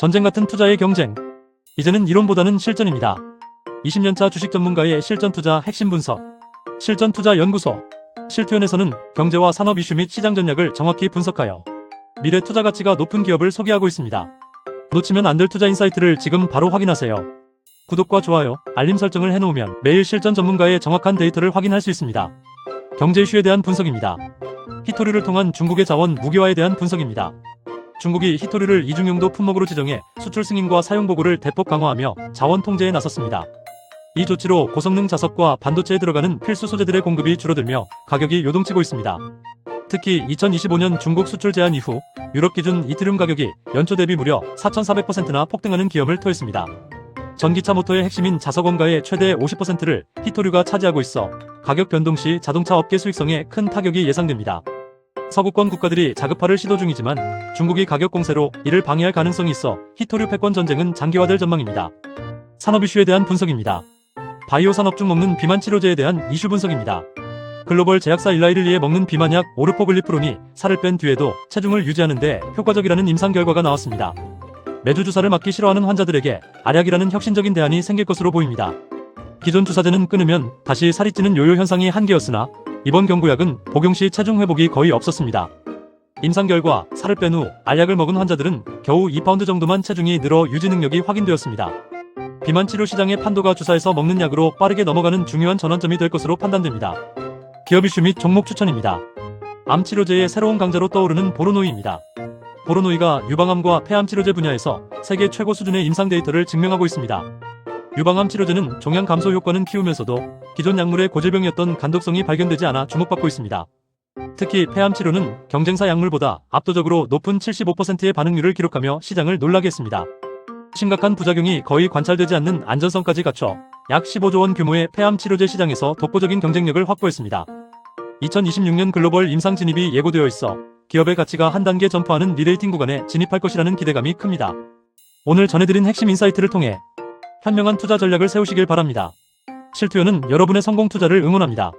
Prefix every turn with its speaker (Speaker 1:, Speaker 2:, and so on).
Speaker 1: 전쟁 같은 투자의 경쟁. 이제는 이론보다는 실전입니다. 20년차 주식 전문가의 실전 투자 핵심 분석. 실전 투자 연구소. 실투연에서는 경제와 산업 이슈 및 시장 전략을 정확히 분석하여 미래 투자 가치가 높은 기업을 소개하고 있습니다. 놓치면 안 될 투자 인사이트를 지금 바로 확인하세요. 구독과 좋아요, 알림 설정을 해놓으면 매일 실전 전문가의 정확한 데이터를 확인할 수 있습니다. 경제 이슈에 대한 분석입니다. 히토류를 통한 중국의 자원 무기화에 대한 분석입니다. 중국이 히토류를 이중용도 품목으로 지정해 수출 승인과 사용 보고를 대폭 강화하며 자원 통제에 나섰습니다. 이 조치로 고성능 자석과 반도체에 들어가는 필수 소재들의 공급이 줄어들며 가격이 요동치고 있습니다. 특히 2025년 중국 수출 제한 이후 유럽 기준 이트륨 가격이 연초 대비 무려 4,400%나 폭등하는 기염을 토했습니다. 전기차 모터의 핵심인 자석 원가의 최대 50%를 히토류가 차지하고 있어 가격 변동 시 자동차 업계 수익성에 큰 타격이 예상됩니다. 서구권 국가들이 자급화를 시도 중이지만 중국이 가격 공세로 이를 방해할 가능성이 있어 히토류 패권 전쟁은 장기화될 전망입니다. 산업 이슈에 대한 분석입니다. 바이오 산업 중 먹는 비만 치료제에 대한 이슈 분석입니다. 글로벌 제약사 일라이릴리에 먹는 비만약 오르포글리프론이 살을 뺀 뒤에도 체중을 유지하는데 효과적이라는 임상 결과가 나왔습니다. 매주 주사를 맞기 싫어하는 환자들에게 알약이라는 혁신적인 대안이 생길 것으로 보입니다. 기존 주사제는 끊으면 다시 살이 찌는 요요 현상이 한계였으나 이번 경구약은 복용 시 체중 회복이 거의 없었습니다. 임상 결과 살을 뺀 후 알약을 먹은 환자들은 겨우 2파운드 정도만 체중이 늘어 유지 능력이 확인되었습니다. 비만 치료 시장의 판도가 주사에서 먹는 약으로 빠르게 넘어가는 중요한 전환점이 될 것으로 판단됩니다. 기업 이슈 및 종목 추천입니다. 암 치료제의 새로운 강자로 떠오르는 보로노이입니다. 보로노이가 유방암과 폐암 치료제 분야에서 세계 최고 수준의 임상 데이터를 증명하고 있습니다. 유방암 치료제는 종양 감소 효과는 키우면서도 기존 약물의 고질병이었던 간독성이 발견되지 않아 주목받고 있습니다. 특히 폐암 치료는 경쟁사 약물보다 압도적으로 높은 75%의 반응률을 기록하며 시장을 놀라게 했습니다. 심각한 부작용이 거의 관찰되지 않는 안전성까지 갖춰 약 15조 원 규모의 폐암 치료제 시장에서 독보적인 경쟁력을 확보했습니다. 2026년 글로벌 임상 진입이 예고되어 있어 기업의 가치가 한 단계 점프하는 리레이팅 구간에 진입할 것이라는 기대감이 큽니다. 오늘 전해드린 핵심 인사이트를 통해 현명한 투자 전략을 세우시길 바랍니다. 실투요는 여러분의 성공 투자를 응원합니다.